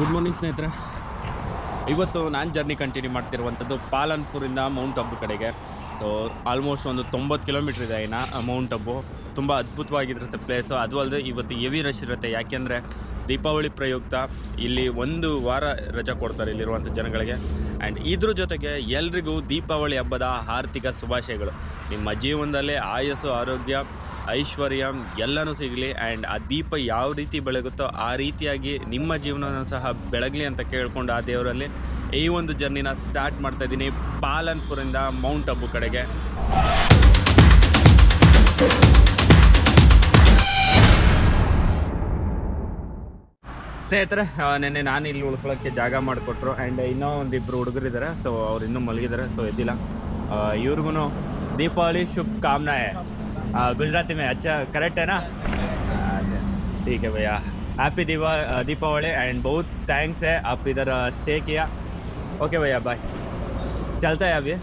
Good morning ಸ್ನೇಹಿತರೆ. ಇವತ್ತು ನಾನು ಜರ್ನಿ ಕಂಟಿನ್ಯೂ ಮಾಡ್ತಿರುವಂಥದ್ದು ಪಾಲನ್ಪುರಿಂದ ಮೌಂಟ್ ಅಬ್ಬು ಕಡೆಗೆ. ಸೊ ಆಲ್ಮೋಸ್ಟ್ ಒಂದು ತೊಂಬತ್ತು ಕಿಲೋಮೀಟ್ರ್ ಇದೆ ಇನ್ನು ಮೌಂಟ್ ಅಬ್ಬು ತುಂಬ ಅದ್ಭುತವಾಗಿರುತ್ತೆ ಪ್ಲೇಸು ಅದು ಅಲ್ಲದೆ ಇವತ್ತು ಹೆವಿ ರಶ್ ಇರುತ್ತೆ. ಯಾಕೆಂದರೆ ದೀಪಾವಳಿ ಪ್ರಯುಕ್ತ ಇಲ್ಲಿ ಒಂದು ವಾರ ರಜಾ ಕೊಡ್ತಾರೆ ಇಲ್ಲಿರುವಂಥ ಜನಗಳಿಗೆ. ಆ್ಯಂಡ್ ಇದ್ರ ಜೊತೆಗೆ ಎಲ್ರಿಗೂ ದೀಪಾವಳಿ ಹಬ್ಬದ ಆರ್ಥಿಕ ಶುಭಾಶಯಗಳು. ನಿಮ್ಮ ಜೀವನದಲ್ಲಿ ಆಯಸ್ಸು, ಆರೋಗ್ಯ ಐಶ್ವರ್ಯ ಎಲ್ಲನೂ ಸಿಗಲಿ. ಆ್ಯಂಡ್ ಆ ದೀಪ ಯಾವ ರೀತಿ ಬೆಳಗುತ್ತೋ ಆ ರೀತಿಯಾಗಿ ನಿಮ್ಮ ಜೀವನನ ಸಹ ಬೆಳಗಲಿ ಅಂತ ಕೇಳಿಕೊಂಡು ಆ ದೇವರಲ್ಲಿ ಈ ಒಂದು ಜರ್ನಿನ ಸ್ಟಾರ್ಟ್ ಮಾಡ್ತಾ ಇದ್ದೀನಿ. ಪಾಲನ್ಪುರಿಂದ ಮೌಂಟ್ ಅಬ್ಬು ಕಡೆಗೆ. ಸ್ನೇಹಿತರೆ ನಿನ್ನೆ ನಾನು ಇಲ್ಲಿ ಉಳ್ಕೊಳ್ಳೋಕ್ಕೆ ಜಾಗ ಮಾಡಿಕೊಟ್ರು. ಆ್ಯಂಡ್ ಇನ್ನೂ ಒಂದಿಬ್ಬರು ಹುಡುಗರಿದ್ದಾರೆ. ಸೊ ಅವ್ರು ಇನ್ನೂ ಮಲಗಿದ್ದಾರೆ. ಸೊ ಎದ್ದಿಲ್ಲ. ಇವ್ರಿಗೂ ದೀಪಾವಳಿ ಶುಭ ಕಾಮನಾಯ गुजराती में अच्छा करेक्ट है ना अच्छा, ठीक है भैया हैप्पी दीपा दीपावली एंड बहुत थैंक्स है आप इधर स्टे किया ओके भैया बाय चलता है अभी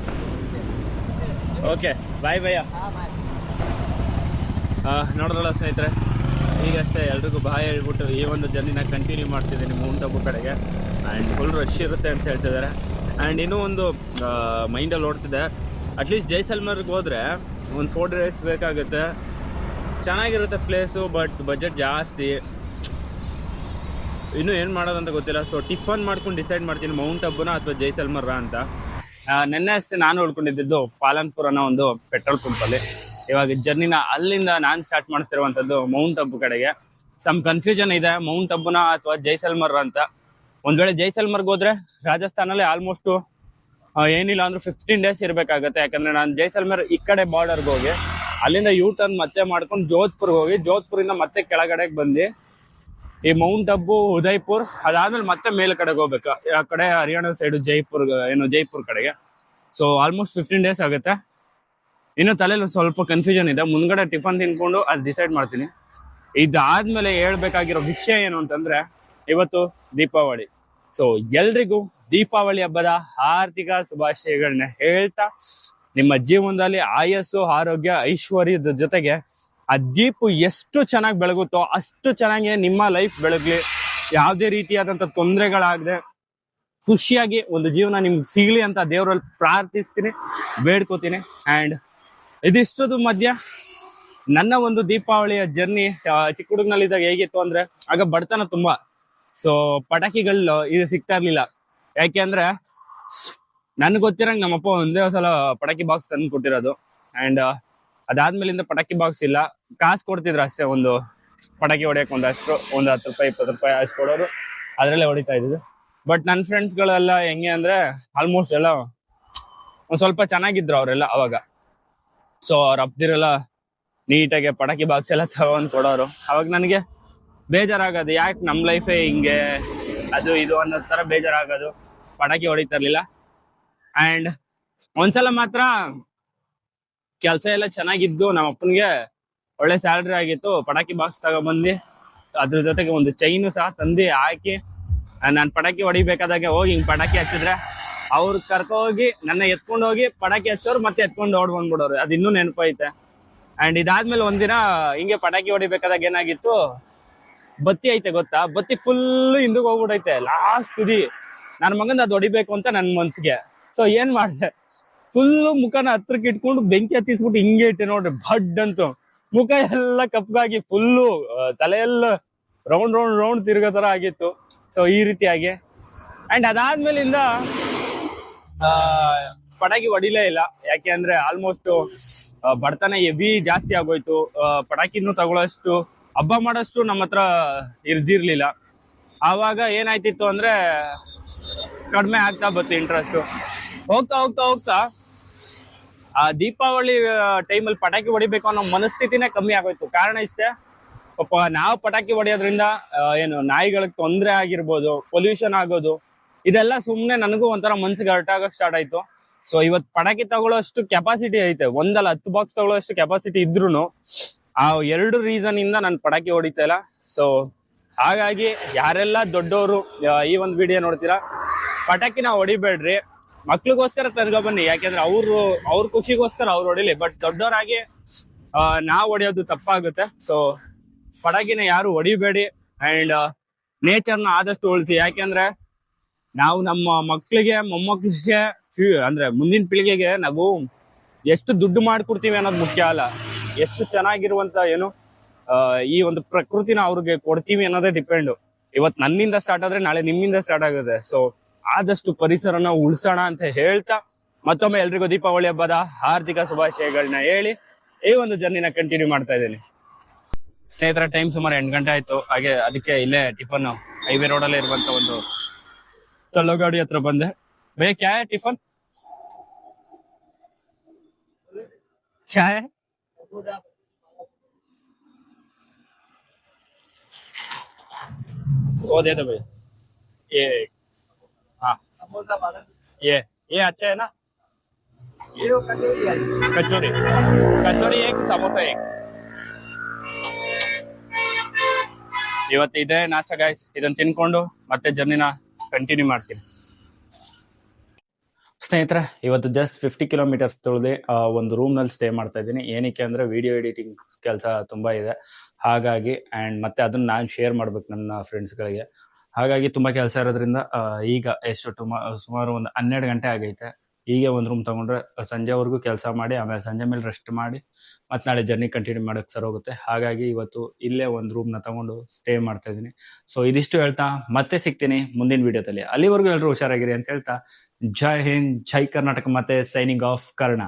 ಓಕೆ ಬಾಯ್ ಭಯ್ಯ ನೋಡಿದ್ರಲ್ಲ ಸ್ನೇಹಿತರೆ ಈಗಷ್ಟೇ ಎಲ್ರಿಗೂ ಬಾಯ್ ಹೇಳ್ಬಿಟ್ಟು ಈ ಒಂದು ಜರ್ನಿನ ಕಂಟಿನ್ಯೂ ಮಾಡ್ತಿದ್ದೀನಿ ಮೌಂಟ್ ಅಬ್ಬು ಕಡೆಗೆ ಆ್ಯಂಡ್ ಫುಲ್ ರಶ್ ಇರುತ್ತೆ ಅಂತ ಹೇಳ್ತಿದ್ದಾರೆ ಆ್ಯಂಡ್ ಇನ್ನೂ ಒಂದು ಮೈಂಡಲ್ಲಿ ಓಡ್ತಿದೆ ಅಟ್ಲೀಸ್ಟ್ ಜೈಸಲ್ಮರ್ಗೆ ಹೋದರೆ ಒಂದು ಫೋರ್ ಡೇಸ್ ಬೇಕಾಗುತ್ತೆ. ಚೆನ್ನಾಗಿರುತ್ತೆ ಪ್ಲೇಸು ಬಟ್ ಬಜೆಟ್ ಜಾಸ್ತಿ. ಇನ್ನೂ ಏನು ಮಾಡೋದಂತ ಗೊತ್ತಿಲ್ಲ. ಸೊ ಟಿಫನ್ ಮಾಡ್ಕೊಂಡು ಡಿಸೈಡ್ ಮಾಡ್ತೀನಿ ಮೌಂಟ್ ಅಬ್ಬುನ ಅಥವಾ ಜೈಸಲ್ಮರ ಅಂತ. ನೆನ್ನೆ ಅಷ್ಟೇ ನಾನು ಉಳ್ಕೊಂಡಿದ್ದು ಪಾಲನ್ಪುರನ ಒಂದು ಪೆಟ್ರೋಲ್ ಪಂಪಲ್ಲಿ ಇವಾಗ ಜರ್ನಿನ ಅಲ್ಲಿಂದ ನಾನು ಸ್ಟಾರ್ಟ್ ಮಾಡ್ತಿರುವಂಥದ್ದು ಮೌಂಟ್ ಅಬ್ಬು ಕಡೆಗೆ. ಸಮ್ ಕನ್ಫ್ಯೂಷನ್ ಇದೆ ಮೌಂಟ್ ಅಬ್ಬುನ ಅಥವಾ ಜೈಸಲ್ಮರ್ ಅಂತ. ಒಂದ್ ವೇಳೆ ಜೈಸಲ್ಮರ್ಗೆ ಹೋದ್ರೆ ರಾಜಸ್ಥಾನಲ್ಲಿ ಆಲ್ಮೋಸ್ಟ್ ಏನಿಲ್ಲ ಅಂದ್ರೆ ಫಿಫ್ಟೀನ್ ಡೇಸ್ ಇರಬೇಕಾಗತ್ತೆ. ಯಾಕಂದ್ರೆ ನಾನು ಜೈಸಲ್ಮೇರ್ ಈ ಕಡೆ ಬಾರ್ಡರ್ಗೆ ಹೋಗಿ, ಅಲ್ಲಿಂದ ಯೂ ಟರ್ನ್ ಮತ್ತೆ ಮಾಡ್ಕೊಂಡು ಜೋಧ್ಪುರ್ಗೆ ಹೋಗಿ, ಜೋಧ್ಪುರಿಂದ ಮತ್ತೆ ಕೆಳಗಡೆಗೆ ಬಂದು ಈ ಮೌಂಟ್ ಅಬ್ಬು ಉದಯ್ಪುರ್ ಅದಾದ್ಮೇಲೆ ಮತ್ತೆ ಮೇಲ್ ಕಡೆಗೆ ಹೋಗ್ಬೇಕು. ಆ ಕಡೆ ಹರಿಯಾಣ ಸೈಡ್ ಜೈಪುರ್, ಏನು ಜೈಪುರ್ ಕಡೆಗೆ. ಸೊ ಆಲ್ಮೋಸ್ಟ್ ಫಿಫ್ಟೀನ್ ಡೇಸ್ ಆಗುತ್ತೆ. ಇನ್ನು ತಲೆಯಲ್ಲಿ ಸ್ವಲ್ಪ ಕನ್ಫ್ಯೂಷನ್ ಇದೆ. ಮುಂದ್ಗಡೆ ಟಿಫನ್ ತಿನ್ಕೊಂಡು ಅದು ಡಿಸೈಡ್ ಮಾಡ್ತೀನಿ. ಇದಾದ್ಮೇಲೆ ಹೇಳ್ಬೇಕಾಗಿರೋ ವಿಷಯ ಏನು ಅಂತಂದ್ರೆ, ಇವತ್ತು ದೀಪಾವಳಿ. ಸೊ ಎಲ್ರಿಗೂ ದೀಪಾವಳಿ ಹಬ್ಬದ ಆರ್ಥಿಕ ಶುಭಾಶಯಗಳನ್ನ ಹೇಳ್ತಾ ನಿಮ್ಮ ಜೀವನದಲ್ಲಿ ಆಯಸ್ಸು, ಆರೋಗ್ಯ, ಐಶ್ವರ್ಯದ ಜೊತೆಗೆ ಆ ದೀಪ ಎಷ್ಟು ಚೆನ್ನಾಗಿ ಬೆಳಗುತ್ತೋ ಅಷ್ಟು ಚೆನ್ನಾಗಿ ನಿಮ್ಮ ಲೈಫ್ ಬೆಳಗ್ಲಿ. ಯಾವುದೇ ರೀತಿಯಾದಂತ ತೊಂದರೆಗಳಾಗದೆ ಖುಷಿಯಾಗಿ ಒಂದು ಜೀವನ ನಿಮ್ಗೆ ಸಿಗಲಿ ಅಂತ ದೇವರಲ್ಲಿ ಪ್ರಾರ್ಥಿಸ್ತೀನಿ, ಬೇಡ್ಕೋತೀನಿ. ಅಂಡ್ ಇದಿಷ್ಟದ ಮಧ್ಯ ನನ್ನ ಒಂದು ದೀಪಾವಳಿಯ ಜರ್ನಿ ಚಿಕ್ಕ ಹುಡುಗನಲ್ಲಿದ್ದಾಗ ಹೇಗಿತ್ತು ಅಂದ್ರೆ, ಆಗ ಬಡತನ ತುಂಬಾ. ಸೊ ಪಟಾಕಿಗಳು, ಇದು ಸಿಗ್ತಾ ಇರ್ಲಿಲ್ಲ. ಯಾಕೆ ಅಂದ್ರೆ ನನ್ಗೆ ಗೊತ್ತಿರಂಗ್ ನಮ್ಮಪ್ಪ ಒಂದೇ ಸಲ ಪಟಾಕಿ ಬಾಕ್ಸ್ ತಂದು ಕೊಟ್ಟಿರೋದು. ಅಂಡ್ ಅದಾದ್ಮೇಲಿಂದ ಪಟಾಕಿ ಬಾಕ್ಸ್ ಇಲ್ಲ. ಕಾಸು ಕೊಡ್ತಿದ್ರು ಅಷ್ಟೇ ಒಂದು ಪಟಾಕಿ ಹೊಡೆಯಕ್ಕೆ ಒಂದಷ್ಟು ಒಂದು ಹತ್ತು ರೂಪಾಯಿ, ಇಪ್ಪತ್ತು ರೂಪಾಯಿ ಅಷ್ಟು ಕೊಡೋರು. ಅದ್ರಲ್ಲೇ ಹೊಡಿತಾ ಇದ್ದು ಬಟ್ ನನ್ನ ಫ್ರೆಂಡ್ಸ್ಗಳೆಲ್ಲ ಹೆಂಗೆ ಅಂದ್ರೆ ಆಲ್ಮೋಸ್ಟ್ ಎಲ್ಲ ಒಂದ್ ಸ್ವಲ್ಪ ಚೆನ್ನಾಗಿದ್ರು ಅವರೆಲ್ಲ ಅವಾಗ. ಸೊ ಅವ್ರ ಅಪ್ದಿರೆಲ್ಲ ನೀಟಾಗಿ ಪಟಾಕಿ ಬಾಕ್ಸ್ ಎಲ್ಲ ತಗೊಂಡ್ ಕೊಡೋರು. ಅವಾಗ ನನಗೆ ಬೇಜಾರಾಗೋದು, ಯಾಕೆ ನಮ್ಮ ಲೈಫೇ ಹಿಂಗೆ, ಅದು ಇದು ಅನ್ನೋ ತರ ಬೇಜಾರಾಗೋದು. ಪಟಾಕಿ ಹೊಡಿತಾ ಇರ್ಲಿಲ್ಲ. ಅಂಡ್ ಒಂದ್ಸಲ ಮಾತ್ರ ಕೆಲಸ ಎಲ್ಲ ಚೆನ್ನಾಗಿದ್ದು ನಮ್ಮ ಅಪ್ಪನಿಗೆ ಒಳ್ಳೆ ಸ್ಯಾಲ್ರಿ ಆಗಿತ್ತು. ಪಟಾಕಿ ಬಾಕ್ಸ್ ತಗೊಬಂದು ಅದ್ರ ಜೊತೆಗೆ ಒಂದು ಚೈನು ಸಹ ತಂದು ಹಾಕಿ, ನಾನು ಪಟಾಕಿ ಹೊಡಿಬೇಕಾದಾಗ ಹೋಗಿ ಹಿಂಗ್ ಪಟಾಕಿ ಹಚ್ಚಿದ್ರೆ ಅವ್ರು ಕರ್ಕೊ ಹೋಗಿ ನನ್ನ ಎತ್ಕೊಂಡು ಹೋಗಿ ಪಟಾಕಿ ಹಚ್ಚೋರು ಮತ್ತೆ ಎತ್ಕೊಂಡು ಓಡ್ ಬಂದ್ಬಿಡೋರು. ಅದು ಇನ್ನೂ ನೆನಪೈತೆ. ಅಂಡ್ ಇದಾದ್ಮೇಲೆ ಒಂದಿನ ಹಿಂಗೆ ಪಟಾಕಿ ಹೊಡಿಬೇಕಾದಾಗ ಏನಾಗಿತ್ತು? ಬತ್ತಿ ಐತೆ ಗೊತ್ತಾ? ಬತ್ತಿ ಫುಲ್ ಹಿಂದಕ್ಕೆ ಹೋಗ್ಬಿಡೈತೆ ಲಾಸ್ಟ್ ತುದಿ. ನನ್ನ ಮಗನ ಅದು ಹೊಡಿಬೇಕು ಅಂತ ನನ್ನ ಮನ್ಸಿಗೆ. ಸೊ ಏನ್ ಮಾಡಿದೆ? ಫುಲ್ಲು ಮುಖನ ಹತ್ರಕ್ಕೆ ಇಟ್ಕೊಂಡು ಬೆಂಕಿ ಹತ್ತಿಸ್ಬಿಟ್ಟು ಹಿಂಗೆ ಇಟ್ಟೆ ನೋಡ್ರಿ ಬಡ್ ಅಂತ. ಮುಖ ಎಲ್ಲ ಕಪ್ಗಾಗಿ ಫುಲ್ಲು ತಲೆಯೆಲ್ಲ ರೌಂಡ್ ರೌಂಡ್ ರೌಂಡ್ ತಿರ್ಗೋ ತರ ಆಗಿತ್ತು. ಸೊ ಈ ರೀತಿಯಾಗಿ ಅಂಡ್ ಅದಾದ್ಮೇಲಿಂದ ಪಟಾಕಿ ಹೊಡಿಲೇ ಇಲ್ಲ. ಯಾಕೆ ಅಂದ್ರೆ ಆಲ್ಮೋಸ್ಟ್ ಬಡತನ ಹೆವಿ ಜಾಸ್ತಿ ಆಗೋಯ್ತು. ಪಟಾಕಿನೂ ತಗೊಳ್ಳೋಷ್ಟು ಹಬ್ಬ ಮಾಡೋಷ್ಟು ನಮ್ಮ ಹತ್ರ ಇರ್ದಿರ್ಲಿಲ್ಲ. ಆವಾಗ ಏನಾಯ್ತಿತ್ತು ಅಂದ್ರೆ ಕಡಿಮೆ ಆಗ್ತಾ ಬತ್ತು ಇಂಟ್ರೆಸ್ಟ್ ಹೋಗ್ತಾ ಹೋಗ್ತಾ ಹೋಗ್ತಾ, ಆ ದೀಪಾವಳಿ ಟೈಮಲ್ಲಿ ಪಟಾಕಿ ಹೊಡಿಬೇಕು ಅನ್ನೋ ಮನಸ್ಥಿತಿನೇ ಕಮ್ಮಿ ಆಗೋಯ್ತು. ಕಾರಣ ಇಷ್ಟೇ, ಪಾಪ ನಾವು ಪಟಾಕಿ ಹೊಡೆಯೋದ್ರಿಂದ ಏನು ನಾಯಿಗಳಿಗೆ ತೊಂದರೆ ಆಗಿರ್ಬೋದು ಪೊಲ್ಯೂಷನ್ ಆಗೋದು, ಇದೆಲ್ಲ ಸುಮ್ಮನೆ ನನಗೂ ಒಂಥರ ಮನ್ಸಿಗೆ ಹರ್ಟ್ ಆಗೋಕೆ ಸ್ಟಾರ್ಟ್ ಆಯ್ತು. ಸೊ ಇವತ್ ಪಟಾಕಿ ತಗೊಳ್ಳೋಷ್ಟು ಕೆಪಾಸಿಟಿ ಐತೆ. ಒಂದಲ್ಲ, ಹತ್ತು ಬಾಕ್ಸ್ ತಗೊಳ್ಳೋಷ್ಟು ಕೆಪಾಸಿಟಿ ಇದ್ರು ಆ ಎರಡು ರೀಸನ್ ಇಂದ ನಾನು ಪಟಾಕಿ ಹೊಡಿತಾ ಇಲ್ಲ. ಸೊ ಹಾಗಾಗಿ ಯಾರೆಲ್ಲ ದೊಡ್ಡವರು ಈ ಒಂದು ವಿಡಿಯೋ ನೋಡ್ತೀರಾ ಪಟಾಕಿನ ಹೊಡಿಬೇಡ್ರಿ. ಮಕ್ಳಿಗೋಸ್ಕರ ತರ್ಗೊ ಬನ್ನಿ. ಯಾಕೆಂದ್ರೆ ಅವ್ರು, ಅವ್ರ ಖುಷಿಗೋಸ್ಕರ ಅವ್ರು ಹೊಡಿಲಿ. ಬಟ್ ದೊಡ್ಡವರಾಗಿ ನಾವು ಹೊಡೆಯೋದು ತಪ್ಪಾಗುತ್ತೆ. ಸೊ ಪಟಾಕಿನ ಯಾರು ಹೊಡಿಬೇಡಿ. ಅಂಡ್ ನೇಚರ್ನ ಆದಷ್ಟು ಉಳಿಸಿ. ಯಾಕೆಂದ್ರೆ ನಾವು ನಮ್ಮ ಮಕ್ಕಳಿಗೆ ಮೊಮ್ಮಕ್ಕಳಿಗೆ ಫ್ಯೂ- ಅಂದ್ರೆ ಮುಂದಿನ ಪೀಳಿಗೆಗೆ ನಾವು ಎಷ್ಟು ದುಡ್ಡು ಮಾಡ್ಕೊಡ್ತೀವಿ ಅನ್ನೋದು ಮುಖ್ಯ ಅಲ್ಲ. ಎಷ್ಟು ಚೆನ್ನಾಗಿರುವಂತ ಏನು ಈ ಒಂದು ಪ್ರಕೃತಿನ ಅವ್ರಿಗೆ ಕೊಡ್ತೀವಿ ಅನ್ನೋದೇ ಡಿಪೆಂಡ್ ಇವತ್ ನನ್ನಿಂದ ಸ್ಟಾರ್ಟ್ ಆದ್ರೆ ನಾಳೆ ನಿಮ್ಮಿಂದ ಸ್ಟಾರ್ಟ್ ಆಗುತ್ತೆ. ಸೊ ಆದಷ್ಟು ಪರಿಸರನ ಉಳಿಸೋಣ ಅಂತ ಹೇಳ್ತಾ ಮತ್ತೊಮ್ಮೆ ಎಲ್ರಿಗೂ ದೀಪಾವಳಿ ಹಬ್ಬದ ಹಾರ್ದಿಕ ಶುಭಾಶಯಗಳನ್ನ ಹೇಳಿ ಈ ಒಂದು ಜರ್ನಿನ ಕಂಟಿನ್ಯೂ ಮಾಡ್ತಾ ಇದ್ದೀನಿ. ಸ್ನೇಹಿತರ ಟೈಮ್ ಸುಮಾರು ಎಂಟು ಗಂಟೆ ಆಯ್ತು. ಹಾಗೆ ಅದಕ್ಕೆ ಇಲ್ಲೇ ಟಿಫನ್ ಹೈವೇ ರೋಡ್ ಅಲ್ಲಿ ಇರುವಂತ ಒಂದು ತಳ್ಳೋಗಾಡಿ ಹತ್ರ ಬಂದೆ. ಬೇ, ಕ್ಯಾ ಟಿಫನ್? ಓದೇ ಭಯ ಏ ये हाँ ये ये अच्छा है ना कचौरी कचौरी एक समोसा एक ಇವತ್ತು ಇದೆ ನಾಶ ಗಾಯ್ಸ್ ಇದನ್ನ ತಿನ್ಕೊಂಡು ಮತ್ತೆ ಜರ್ನಿನ ಕಂಟಿನ್ಯೂ ಮಾಡ್ತೀನಿ ಸ್ನೇಹಿತರೆ ಇವತ್ತು ಜಸ್ಟ್ ಫಿಫ್ಟಿ ಕಿಲೋಮೀಟರ್ಸ್ ತುಳಿದು ಒಂದು ರೂಮ್ ನಲ್ಲಿ ಸ್ಟೇ ಮಾಡ್ತಾ ಇದ್ದೀನಿ ಏನಕ್ಕೆ ಅಂದ್ರೆ ವಿಡಿಯೋ ಎಡಿಟಿಂಗ್ ಕೆಲಸ ತುಂಬಾ ಇದೆ ಹಾಗಾಗಿ ಅಂಡ್ ಮತ್ತೆ ಅದನ್ನ ನಾನು ಶೇರ್ ಮಾಡ್ಬೇಕು ನನ್ನ ಫ್ರೆಂಡ್ಸ್ಗಳಿಗೆ ಹಾಗಾಗಿ ತುಂಬಾ ಕೆಲಸ ಇರೋದ್ರಿಂದ ಈಗ ಎಷ್ಟು ಸುಮಾರು ಒಂದು ಹನ್ನೆರಡು ಗಂಟೆ ಆಗೈತೆ. ಹೀಗೆ ಒಂದು ರೂಮ್ ತಗೊಂಡ್ರೆ ಸಂಜೆವರೆಗೂ ಕೆಲಸ ಮಾಡಿ, ಆಮೇಲೆ ಸಂಜೆ ಮೇಲೆ ರೆಸ್ಟ್ ಮಾಡಿ, ಮತ್ತೆ ನಾಳೆ ಜರ್ನಿ ಕಂಟಿನ್ಯೂ ಮಾಡೋಕೆ ಸರ್ ಹೋಗುತ್ತೆ. ಹಾಗಾಗಿ ಇವತ್ತು ಇಲ್ಲೇ ಒಂದು ರೂಮ್ನ ತಗೊಂಡು ಸ್ಟೇ ಮಾಡ್ತಾ ಇದ್ದೀನಿ. ಸೊ ಇದಿಷ್ಟು ಹೇಳ್ತಾ, ಮತ್ತೆ ಸಿಗ್ತೀನಿ ಮುಂದಿನ ವಿಡಿಯೋದಲ್ಲಿ. ಅಲ್ಲಿವರೆಗೂ ಎಲ್ಲರೂ ಹುಷಾರಾಗಿರಿ ಅಂತ ಹೇಳ್ತಾ, ಜೈ ಹಿಂದ್, ಜೈ ಕರ್ನಾಟಕ, ಮತ್ತೆ ಸೈನಿಂಗ್ ಆಫ್ ಕರ್ಣ.